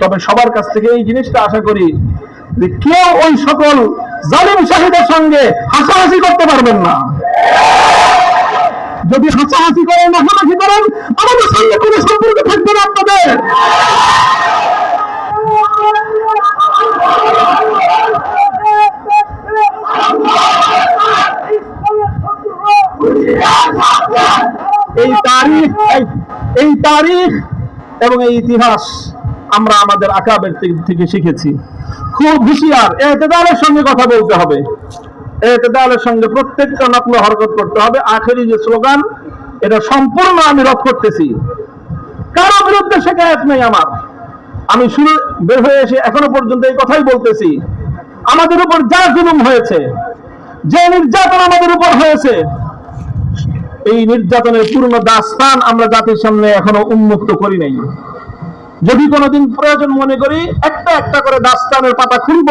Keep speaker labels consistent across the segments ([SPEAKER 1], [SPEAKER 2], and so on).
[SPEAKER 1] তবে সবার কাছ থেকে এই জিনিসটা আশা করি যে কেউ ওই সকল জালিম শাহিদের সঙ্গে হাসাহাসি করতে পারবেন না। যদি হাসাহাসি করেন হাসাহাসি করেন, আমাদের সঙ্গে কোনো সম্পর্ক থাকবে না আপনাদের। এই তারিখ, এই- তারিখ এবং এই ইতিহাস আমরা আমাদের আকাবের থেকে- শিখেছি। খুব হুঁশিয়ার। এতেদালের সঙ্গে কথা বলতে হবে। এতেদালের সঙ্গে প্রত্যেকটা নকল হরকত করতে হবে। আখেরি যে স্লোগান, এটা সম্পূর্ণ আমি রদ করতেছি। কারও বিরুদ্ধে শেখায়ত নেই আমার। আমি শুরু বের হয়ে এসে এখনও পর্যন্ত এই কথাই বলতেছি। আমাদের উপর যা জুলুম হয়েছে, যে নির্যাতন আমাদের উপর হয়েছে, এই নির্যাতনের পূর্ণ দাস্তান আমরা জাতির সামনে এখনও উন্মুক্ত করি নাই। যদি কোনোদিন প্রয়োজন মনে করি, একটা একটা করে দাস্তানের পাতা খুলব।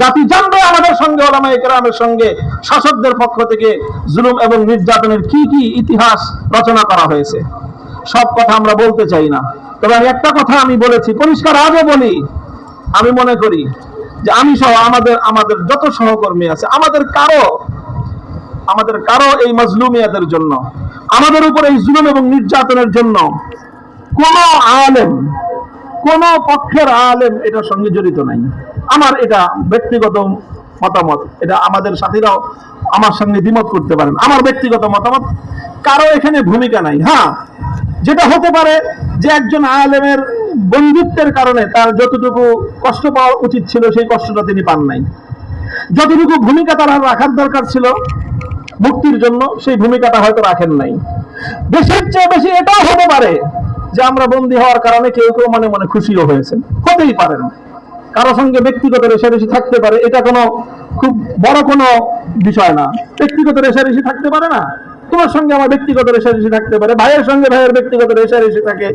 [SPEAKER 1] জাতি জানবে আমাদের সঙ্গে ওলামা একরামের সঙ্গে। শাসকদের পক্ষ থেকে জুলুম এবং নির্যাতনের কি কি ইতিহাস রচনা করা হয়েছে। সব কথা আমরা বলতে চাই না। তবে আমি একটা কথা আমি বলেছি, পরিষ্কার আজও বলি। আমি মনে করি যে আমি সহ আমাদের আমাদের যত সহকর্মী আছে, আমাদের কারও আমাদের কারও এই মজলুমিয়াতের জন্য, আমাদের উপর এই জুলুম এবং নির্যাতনের জন্য কোন আলেম কোন পক্ষের আলেম এটার সঙ্গে জড়িত নাই। আমার এটা ব্যক্তিগত মতামত, এটা আমাদের সাথীরাও আমার সঙ্গে দ্বিমত করতে পারেন। আমার ব্যক্তিগত মতামত, কারও এখানে ভূমিকা নাই। হ্যাঁ যেটা হতে পারে যে একজন আলেমের বন্ধুত্বের কারণে তার যতটুকু কষ্ট পাওয়া উচিত ছিল, সেই কষ্টটা তিনি পান নাই। যতটুকু ভূমিকা তার রাখার দরকার ছিল মুক্তির জন্য, সেই ভূমিকাটা হয়তো রাখেন নাই। দেশের চেয়ে বেশি এটাও হতে পারে যে আমরা বন্দী হওয়ার কারণে কেউ কেউ মনে মনে খুশিও হয়েছেন। হতেই পারেন কারও সঙ্গে ব্যক্তিগত রেশারেশি থাকতে পারে, এটা কোনো খুব বড় কোনো বিষয় না। ব্যক্তিগত রেশারেশি থাকতে পারে না। তোমার সঙ্গে আমার ব্যক্তিগত রেশারেশি থাকতে পারে, ভাইয়ের সঙ্গে ভাইয়ের ব্যক্তিগত রেশারেশি থাকে।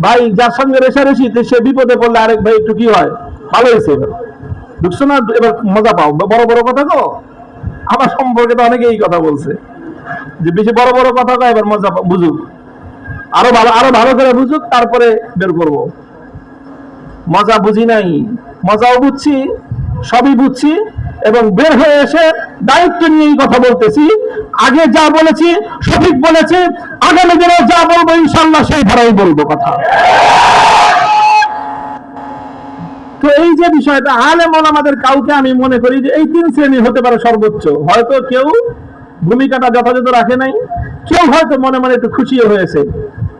[SPEAKER 1] ভাই, যার সঙ্গে রেশারেশি সে বিপদে পড়লে আরেক ভাই একটু কি হয়? ভালো হয়েছে এবার। ঢুকছো না? এবার মজা পাও। বড় বড় কথা তো? আমার সম্পর্কে তো অনেকে এই কথা বলছে। যে বেশি বড় বড় কথা কয়, এবার মজা বুঝুক। আরও ভালো আরও ভালো করে বুঝুক, তারপরে বের করব। মজা বুঝি নাই। মজাও বুঝছি, সবই বুঝছি, এবং বের হয়ে এসে দায়িত্ব নিয়ে এই কথা বলতেছি। আগে যা বলেছি, সঠিক বলেছি, আগামী দিনে যা বলব ইনশাল্লাহ সেই ধারাই বলব কথা। তো এই যে বিষয়টা, আলে আলেম আমাদের কাউকে আমি মনে করি যে এই তিন শ্রেণি হতে পারে সর্বোচ্চ। হয়তো কেউ ভূমিকাটা যথাযথ রাখে নাই, কেউ হয়তো মনে মনে একটু খুশিও হয়েছে।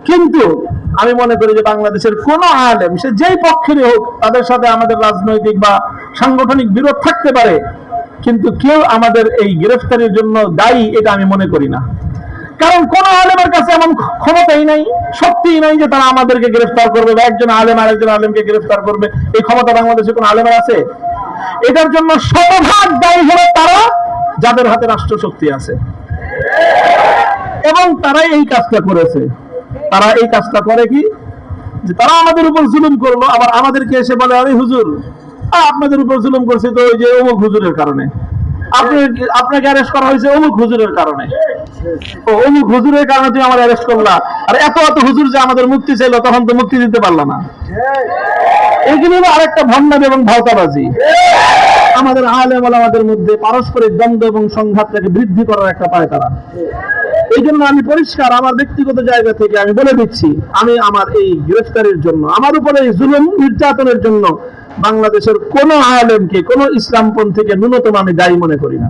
[SPEAKER 1] কিন্তু আমি মনে করি যে বাংলাদেশের কোন আলেম, সে যেই পক্ষেরই হোক, তাদের সাথে আমাদের রাজনৈতিক বা সাংগঠনিক বিরোধ থাকতে পারে। কিন্তু কেউ আমাদের এই গ্রেফতারির জন্য দায়ী, এটা আমি মনে করি না। কারণ কোন আলেমের কাছে এমন ক্ষমতাই নাই, শক্তিই নাই যে তারা আমাদেরকে গ্রেফতার করবে বা একজন আলেম আরেকজন আলেমকে গ্রেফতার করবে। এই ক্ষমতা বাংলাদেশে কোন আলেমের আছে? এটার জন্য শতভাগ দায়ী হলো তারা, যাদের হাতে রাষ্ট্র শক্তি আছে। এবং তারাই এই কাজটা করেছে। তারা এই কাজটা করে কি? যে তারা আমাদের উপর জুলুম করল, আবার আমাদেরকে এসে বলে, আরে হুজুর আপনাদের উপর জুলুম করছে তো ওই যে অমুক হুজুরের কারণে। এত এত হুজুর যে আমাদের মুক্তি চাইলো, তখন তো মুক্তি দিতে আরেকটা এবং আমাদের আমাদের মধ্যে পারস্পরিক দ্বন্দ্ব এবং সংঘাতটাকে বৃদ্ধি করার একটা পায় তারা। এই জন্য আমি পরিষ্কার আমার ব্যক্তিগত জায়গা থেকে আমি বলে দিচ্ছি, আমি আমার এই গ্রেফতারের জন্য, আমার উপরে এই জুলুম নির্যাতনের জন্য বাংলাদেশের কোন আলেমকে, কোন ইসলামপন্থীকে ন্যূনতম আমি দায়ী মনে করি না।